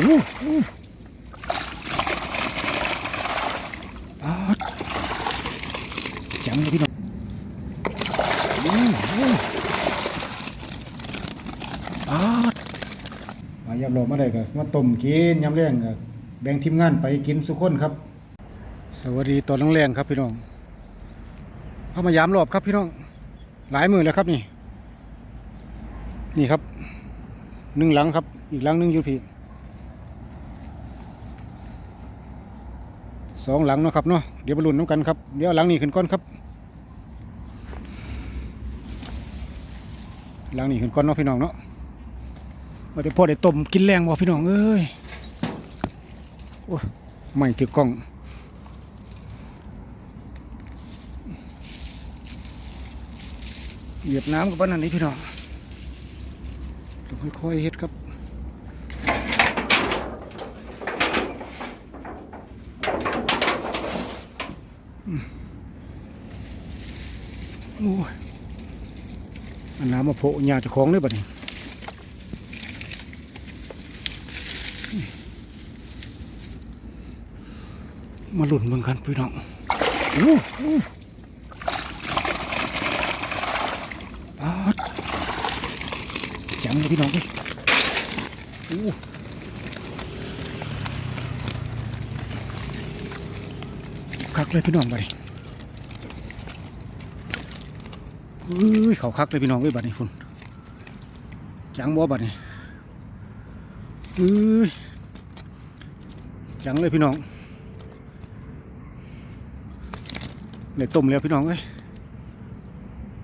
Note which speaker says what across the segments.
Speaker 1: ปาดจังเลยพี่น้องปาดมายามรอมาได้ก็มาต้มกินยามแรงก็แบ่งทีมงานไปกินสุกคนครับ สวัสดีตอนแรงครับพี่น้องเข้ามายามรอบครับพี่น้อง หลายมือแล้วครับนี่ นี่ครับหนึ่งหลังครับ อีกหลังหนึ่งอยู่พี่ องหลังเนาะครับเนาะเดี๋ยวบรรลุนน้ำกันครับเดี๋ยวหลังนี้ขึ้นก้อนครับ หลังนี้ขึ้นก้อนเนาะพี่น้องเนาะมาแต่พ่อได้ต้มกินแรงบ่พี่น้องเอ้ยโอ้ไม่ถือกล้องเหยียบน้ำกับบ้านนั่นนี่พี่น้องต้องค่อยๆเฮ็ดครับอืมโอ้ยอันน้ำมา โผล่ยาจะของเลยบัดนี้มาหลุนเมืองกันพี่น้องโอ้โอ้ปาดจังเลยพี่น้องพี่อู้คักเลยพี่น้องไป อุ้ยเขาคักเลยพี่น้องเว้ยบัดนี้คุณจังบ่บัดนี้อุ้ยจังเลยพี่น้องเลยต้มแล้วพี่น้องเอ้ย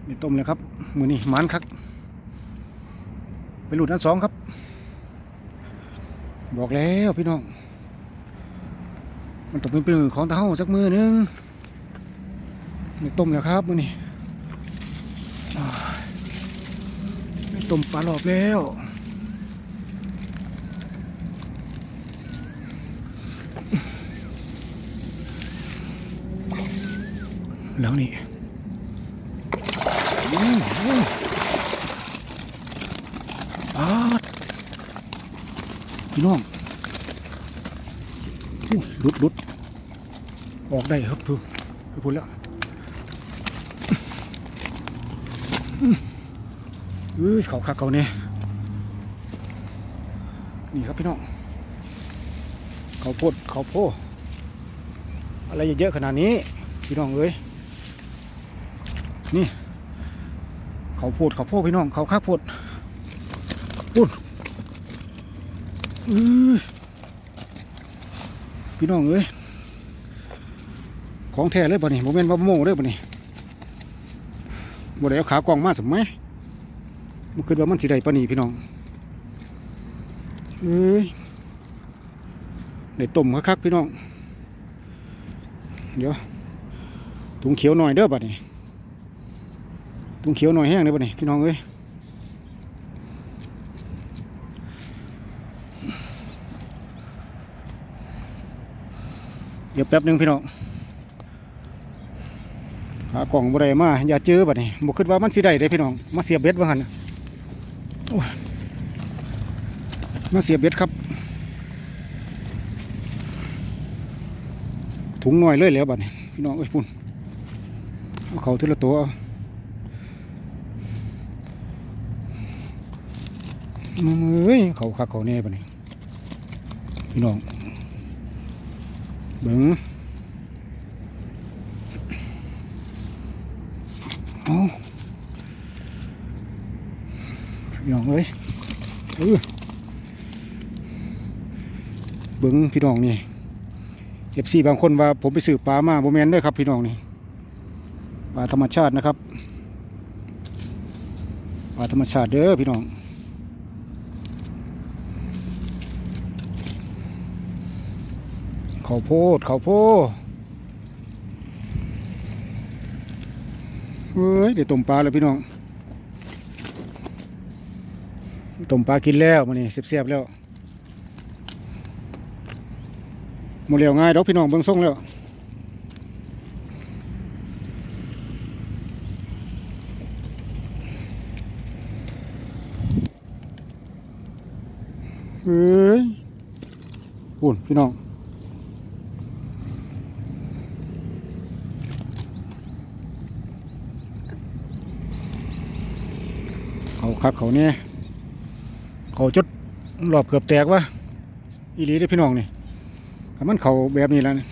Speaker 1: นี่ต้มเลยครับมือนี่มันครับไปหลุดอันสองครับ บอกแล้วพี่น้อง มันต้องเป็นเปืนของตาเฮาสักมือหนึงนี่ต้มแล้วครับมือนี่อ้าย นี่ต้มปลาหลอบแล้วแล้วนี่อืมอืมปาดพี่น้องอุ้ยหลุดลุดออกได้ครับพูดพูดแล้ว อืมเอ้ยเขาคักเขาเนี่ยนี่ครับพี่น้อง เขาโพดเขาโพอะไรเยอะๆขนาดนี้ พี่น้องเอ้ยนี่ เขาโพดเขาโพพี่น้อง เขาข้าโพดปุ่นอื้อพี่น้องเอ้ยของแท้เลยป่ะนี่โมเมนต์ว่โม่เลยป่ะนี่บ่ได้เอาขากล่องมาสมัย มันคิดว่ามันสิได้ปะนี่พี่น้องเอ้ยได้ต้มคักๆพี่น้อง เดี๋ยวถุงเขียวหน่อยเด้อป่ะนี่ตุ้งเขียวหน่อยแห้งเลยป่ะนี่พี่น้องเอ้ยเดี๋ยวแป๊บหนึงพี่น้องหากล่องบ่ได้มาอย่าเจอป่ะนี่บ่คิดว่ามันสิได้เด้พี่น้อง มาเสียบเบ็ดว่าหันน่ะ มาเสียบเบ็ดครับ ถุงหน่อยเลยแล้วบัดนี้พี่น้องเอ้ยปุ่นเอาเขาทีละตัวเอ้ยเขาคักเขาแน่ปะนี่พี่น้องเบิ้งเอา พี่น้องเอ้ยเบิ้งพี่น้องนี่เอฟซีบางคนว่าผมไปสืบปลามาโบแมนด้วยครับพี่น้องนี่ปลาธรรมชาตินะครับปลาธรรมชาติเด้อพี่น้องข้าวโพดข้าวโพดเฮ้ยเดี๋ยวต้มปลาเลยพี่น้อง ต้มปลากินแล้วมันนี่เสียบๆแล้วหมดเร็วง่ายดอกพี่น้องเบิ่งส่งแล้วเฮ้ยพูนพี่น้องเขาคักเขาเนี่ย เขาจดรอบเกือบแตกวะอีหลีได้พี่น้องนี่ถ้ามันเขาแบบนี้แล้วนี่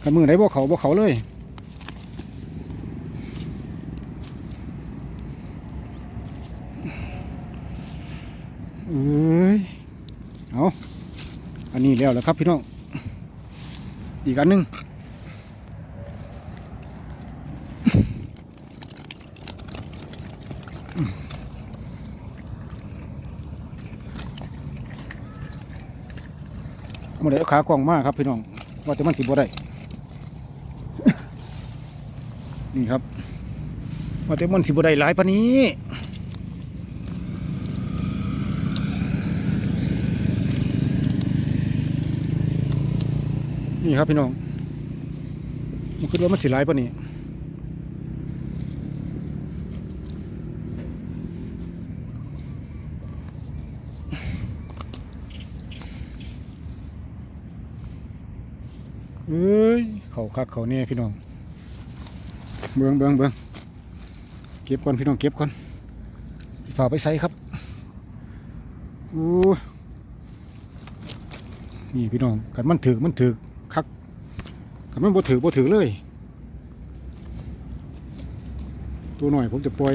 Speaker 1: ถ้ามือไหนบ่เขาบ่เขาเลยเอ้ยเอาอันนี้แล้วแหละครับพี่น้อง อีกอันหนึง มาได้เอาขากล้องมากครับพี่น้อง ว่าแต่มันสิบวได้ นี่ครับ ว่าแต่มันสิบวได้หลายปานนี้นี่ครับพี่น้องมันคิดว่ามันสิหลายปะนี่เอ้ย เขาคักเขาเนี่ยพี่น้อง เบืองเบืองเบืองเก็บก่อนพี่น้องเก็บก่อนฝาไปใส่ครับโอ้นี่พี่น้องกันมันถือมันถือคักกันมันบ่ถือบ่ถือเลย ตัวหน่อยผมจะปล่อย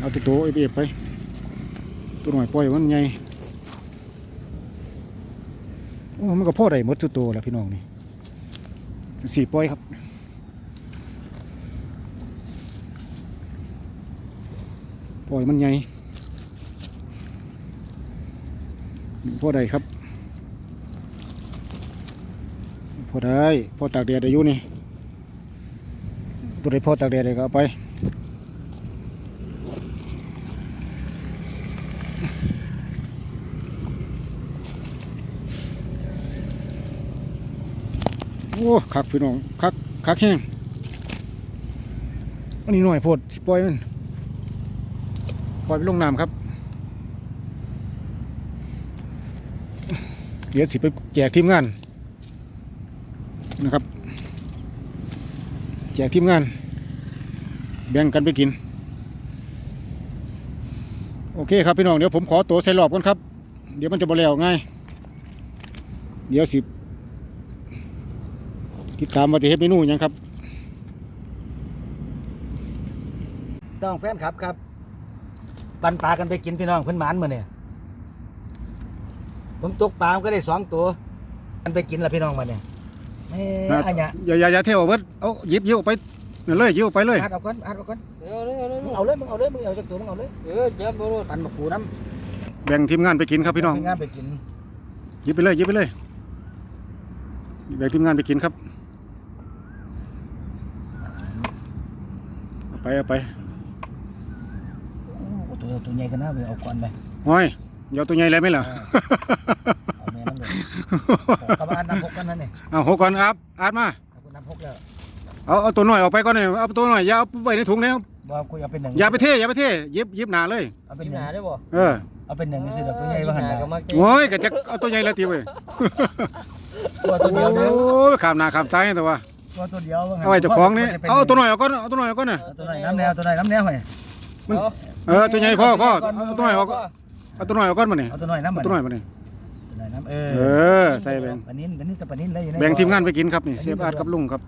Speaker 1: เอาตัวโตเอฟเอฟไป ตัวหน่อยปล่อยมันใหญ่ มันก็พ่อได้หมดตัวโตแล้วพี่น้องนี่สี่ปล่อยครับปล่อยมันใหญ่พ่อได้ครับพ่อได้พ่อตากแดดอายุนี่ตัวใดพ่อตากแดดเลยก็เอาไป โอ้คักพี่น้องคักคักแห้งอันนี้หน่อยโพดสิปล่อยมันปล่อยไปลงน้ำครับ เดี๋ยวสิไปแจกทีมงานนะครับ แจกทีมงาน แบ่งกันไปกิน โอเคครับพี่น้องเดี๋ยวผมขอตัวใส่รอบก่อนครับ เดี๋ยวมันจะบ่แล้วง่าย เดี๋ยวสิ ติดตามมาจะเฮ็ดเมนูหยังครับ
Speaker 2: น้องแฟนครับครับ ปันปลากันไปกินพี่น้องเพิ่นหมานมาเนี่ยผมตกปลามันก็ได้สองตัวกันไปกินละพี่น้องมาเนี่ยแม่อันเนี้ย
Speaker 1: อย่าอย่าอย่าเที่ยวเบิดเอาหยิบหยิบออกไปนั่นเลยหยิบออกไปเลย
Speaker 2: อัดเอาก่อนอัดเอาก่อน
Speaker 3: เออเลยเอาเลย
Speaker 2: มึงเอาเลยมึงเอาเลยมึงเอาจากตัวมึงเอาเลย
Speaker 3: เออจับบ่รถ
Speaker 2: ปันมาปูน้
Speaker 1: แบ่งทีมงานไปกินครับำพี่น้อง
Speaker 2: งานไปกิน
Speaker 1: หยิบไปเลยหยิบไปเลยแบ่งทีมงานไปกินครับเอา ไปเอาไป
Speaker 2: โอ้ตัวตัวใหญ่กันนะไปเอาก่อนไป
Speaker 1: โอ้ยอย่าเอาตัวใหญ่เลยไหมล่ะ
Speaker 2: เอาแม่น้ำเลยกระบาลน้ำพกกันนั่นนี่
Speaker 1: เอาหกก่อนครับอาดมา
Speaker 2: เอาคุณน้ำพกแล้ว
Speaker 1: เอาเอาตัวหน่อยออกไปก่อนเลยเอาตัวหน่อยอย่าเอาไว้ในถุงแล้ว
Speaker 2: บอกกูเอาเป็นหนึ่ง
Speaker 1: อย่าไปเทอย่าไปเทหยิบหยิบหนาเลย
Speaker 2: เอาเป็
Speaker 3: กิ
Speaker 2: น
Speaker 3: น
Speaker 2: หนึ่
Speaker 3: หางได้บ่
Speaker 1: เออ
Speaker 2: เอาเป็นหนึ่งก็สิเดี๋ยวตัวใหญ่ว่าหัน
Speaker 3: ห
Speaker 2: ได้
Speaker 3: ก็มัก
Speaker 1: โอ้ยก็จะเอาตัวใหญ่แล้วทีเว้ย
Speaker 2: ตัวตัวเดียวเด้อ
Speaker 1: โอ้ยขามหนาขามตายแต่ว่า
Speaker 2: ตัวตัวเดียวว่าหัน
Speaker 1: เอาไว้เจ้าของนี่เอาตัวหน่อยเอาก่อนเอาตัวหน่อยเอาก่อนน่ะ
Speaker 2: เอาตัวไหนน้ำแนวตัวไหนน้ำแนวไป
Speaker 1: มันเออตัวใหญ่พ่อพ่อเอาตัวหน่อยเอาก่อนเอาตัวหน่อยเอาก่อนมาเนี่ย
Speaker 2: เอาตัวไหนน้ำ
Speaker 1: เอา
Speaker 2: มัน
Speaker 1: ตัวหน่อยมาเนี่ย
Speaker 2: ตัวไหนน้ำเอ
Speaker 1: เอ
Speaker 2: อ
Speaker 1: อใส่แบ่ง
Speaker 2: ปลานิ้นปลานิ้นแต่ปลานิ้นเลยอยู่ใน
Speaker 1: แบ่งทีมงานไปกินครับนี่เสียบอาดกับลุงครับ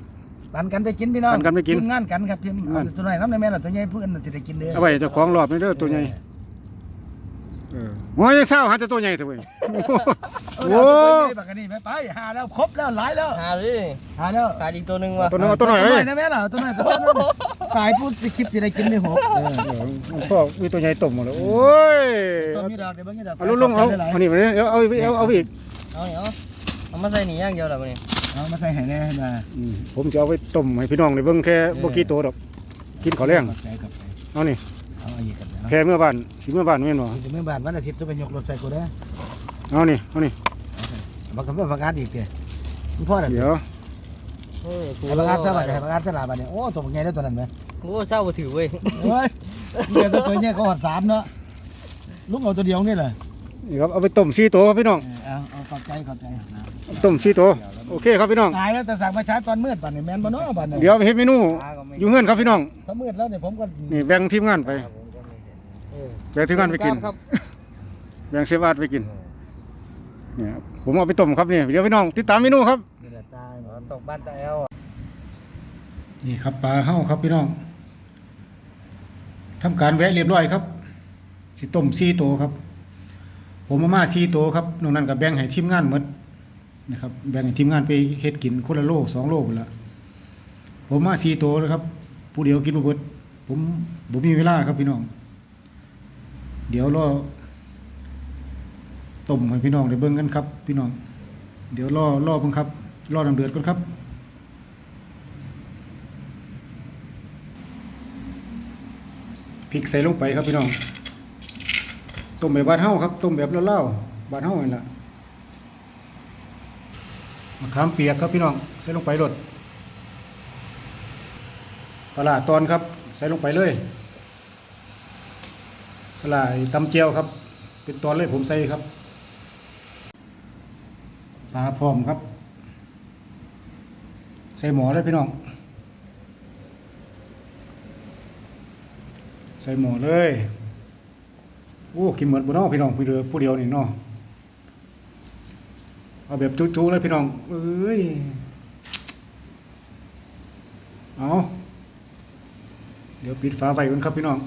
Speaker 2: ปันกันไปกินพี่น้อง
Speaker 1: ปันกันไปกิน
Speaker 2: ทีมงานกันครับทีม
Speaker 1: งาน
Speaker 2: เอาตัวไหนน้ำในแม่ล่ะตัวใหญ่เพื่อนจะได้กินเด้อ
Speaker 1: เอาไว้เจ้าของรอบนี่เด้อตัวใหญ่ เออโอ้ยเศร้าหาแต่ตัวใหญ่เถอะเว้ย
Speaker 2: โอ้
Speaker 1: โอ้
Speaker 2: ปากกันนี่ไปไปหาแล้วครบแล้วหลายแล้ว
Speaker 3: หาเลย
Speaker 2: หาแล้ว
Speaker 3: ขาดอีกตัวหนึงว่ะ
Speaker 1: ตัวนึงเอาตัวหน่อยเอ้ย
Speaker 2: นะแม่ล่ะตัวไหนก็ตัวนั้นตายพูดสิคลิปจะได้กินในหกเออ
Speaker 1: เออพ่อมีตัวใหญ่ต้มหมดแล้วโอ้ย
Speaker 2: ตัวมีดอกเดี๋ยวเบิ่งนี่ดอก
Speaker 1: เอาลุงลุงเอาเอานี่มาเนี่ยเอาเอาเอาเอาอีก
Speaker 3: เอาเอาเอามาใส่นี่อย่างเดียวล่ะมื้อนี้
Speaker 2: เอามาใส่ให้แน่มา
Speaker 1: อืมผมจะเอาไปต้มให้พี่น้องได้เบิ่งแค่บ่กี่ตัวดอก กินข้าวแรง
Speaker 2: ใส่กับ
Speaker 1: เอานี่
Speaker 2: เอาอีกกันนะ
Speaker 1: แค่เมื่อบ้านสิเมื่อบ้านแม่นบ่
Speaker 2: เมื่อบ้านวันอาทิตย์จะไปยกรถใส่กูได้
Speaker 1: เอานี่เอานี่
Speaker 2: บักกับประกาศอีกเด้มันพ่อเด้
Speaker 1: เดี๋ยว
Speaker 3: เฮ้ย
Speaker 2: ให้ประกาศซะบัดให้ประกาศซะลาบัดเนี่ยโอ้ตัวใหญ่ได้ตัวนั้นไหม
Speaker 3: โอ้เจ้าบ่ถือเว้ย
Speaker 2: เฮ้ยเดี๋ยวตัวใหญ่เขาหอดสามเนาะลุงเอาตัวเดียวนี่แหละ
Speaker 1: อ นี่ครับเอาไปต้มซีตัวครับพี่น้อง
Speaker 2: เอาเอาขอบใจขอบใจนะ
Speaker 1: ต้มซีตัวโอเคครับพี่น้อง
Speaker 2: ตายแล้วแต่สั่งมาชาร์จตอนมืดป่ะนี่แมนบ่เนาะบัดนี้
Speaker 1: เดี๋ยวไปเฮ็ดเมนูอยู่เฮือนครับพี่น้อง
Speaker 2: ถ้ามืดแล้วเนี่ยผมก็
Speaker 1: นี่แบ่งทีมงานไป
Speaker 2: เออ
Speaker 1: แบ่งทีมงานไปกิน
Speaker 3: ครับ
Speaker 1: แบ่งเชฟบาดไปกินเนี่ยผมเอาไปต้มครับนี่เดี๋ยวพี่น้องติดตามเมนูครับ
Speaker 2: นี่แหละตายหมด
Speaker 3: ตกบ้านตาแอล
Speaker 1: นี่ครับปลาเฮาครับพี่น้องทำการแวะเรียบร้อยครับ สิต้มซีโตวครับ ผมมาม่าซีโตครับนอกนั้นก็แบ่งให้ทีมงานหมดนะครับแบ่งให้ทีมงานไปเฮ็ดกินคนละโลสองโลพุ่นละผมมาซีโตนะครับ ผู้เดียวกินบ่เบิดผมมีเวลาครับพี่น้อง เดี๋ยวรอต้มให้พี่น้องได้เบิ่งกันครับ พี่น้อง เดี๋ยวรอรอเบิ่งครับรอน้ำเดือดก่อนครับพริกใส่ลงไปครับพี่น้อง ต้มแบบบ้านเฮาครับต้มแบบเล่าๆบ้านเฮานี่ล่ะมะขามเปียกครับพี่น้องใส่ลงไปรดปลาตอนครับ ใส่ลงไปเลยปลาร้าไอ้ตำเจียวครับ เป็นตอนเลยผมใส่ครับปลาพร้อมครับ ใส่หมอเลยพี่น้อง ใส่หมอเลย โอ้กินเหมือนบุญน้องพี่น้องพี่เรือผู้เดียวนี่เนาะเอาแบบจุๆเลยพี่น้องเอ้ยเอาเดี๋ยวปิดฝาไว้ก่อนครับพี่น้อง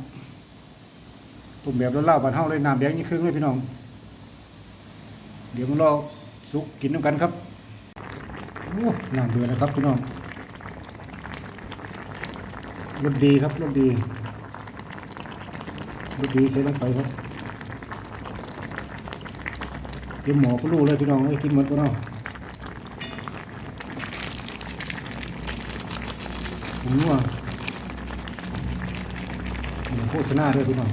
Speaker 1: ตุ่มแบบเล่าบานเฮาเลยน้ำแดงยี่ครึ่งเลยพี่น้อง เดี๋ยวมันรอสุกกินน้ำกันครับโอ้น้ำเดือดแล้วครับพี่น้องรสดีครับรสดีลูกดีใส่ลงไปครับ เตรียมหมอก็รู้เลยพี่น้องเอ้กินหมดก็เนาะผมรู้ว่าเดี๋ยวโฆษณาด้วยพี่น้อง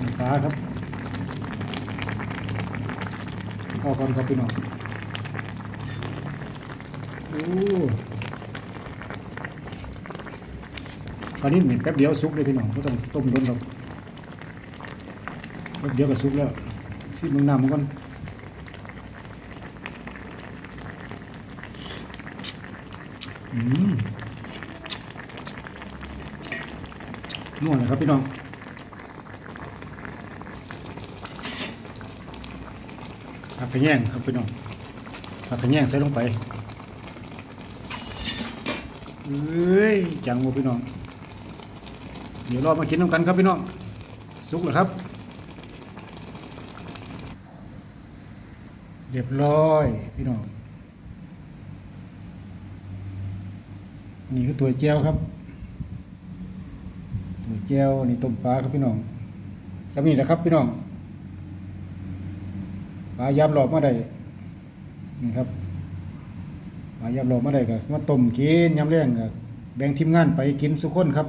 Speaker 1: น้ำปลาครับพอก่อนครับพี่น้องโอ้ตอนนี้เหม็นแป๊บเดียวสุกเลยพี่น้องไม่ต้องต้มร้อนหรอกแป๊บ เดียวก็สุกแล้วซีมึงนำมันก่อนอืมนวดเลยครับพี่น้องผักกระแยงครับพี่น้องผักกระแยงใส่ลงไปเอ้ยจังวะพี่น้อง เดี๋ยวรอมากินน้ำกันครับพี่น้อง สุกแล้วครับ เรียบร้อยพี่น้อง นี่คือตัวเจียวครับ ตัวเจียวนี่ต้มปลาครับพี่น้องสามีนะครับพี่น้องปลายามหลอกมาได้นี่ครับปลายามหลอกมาได้ก็มาต้มกินยำแรงก็แบ่งทีมงานไปกินสุกคนครับ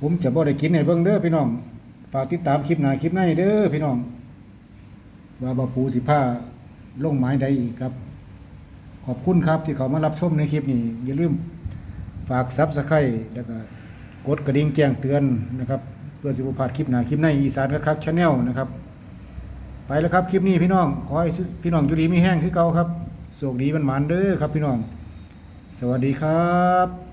Speaker 1: ผมจะบ่ได้กินให้เบิ่งเด้อพี่น้อง ฝากติดตามคลิปหน้าคลิปในเด้อพี่น้อง ว่าบ่ปูสิผ้าลงหมายใดอีกครับ ขอบคุณครับที่เขามารับชมในคลิปนี้ อย่าลืมฝาก Subscribe แล้วก็กดกระดิ่งแจ้งเตือนนะครับ เพื่อสิบ่พาดคลิปหนาคลิปในอีสานคักๆ Channel นะครับ ไปแล้วครับคลิปนี้พี่น้อง ขอให้พี่น้องอยู่ดีมีแห้งคือเก่าครับโชคดีมันหมานเด้อครับพี่น้อง สวัสดีครับ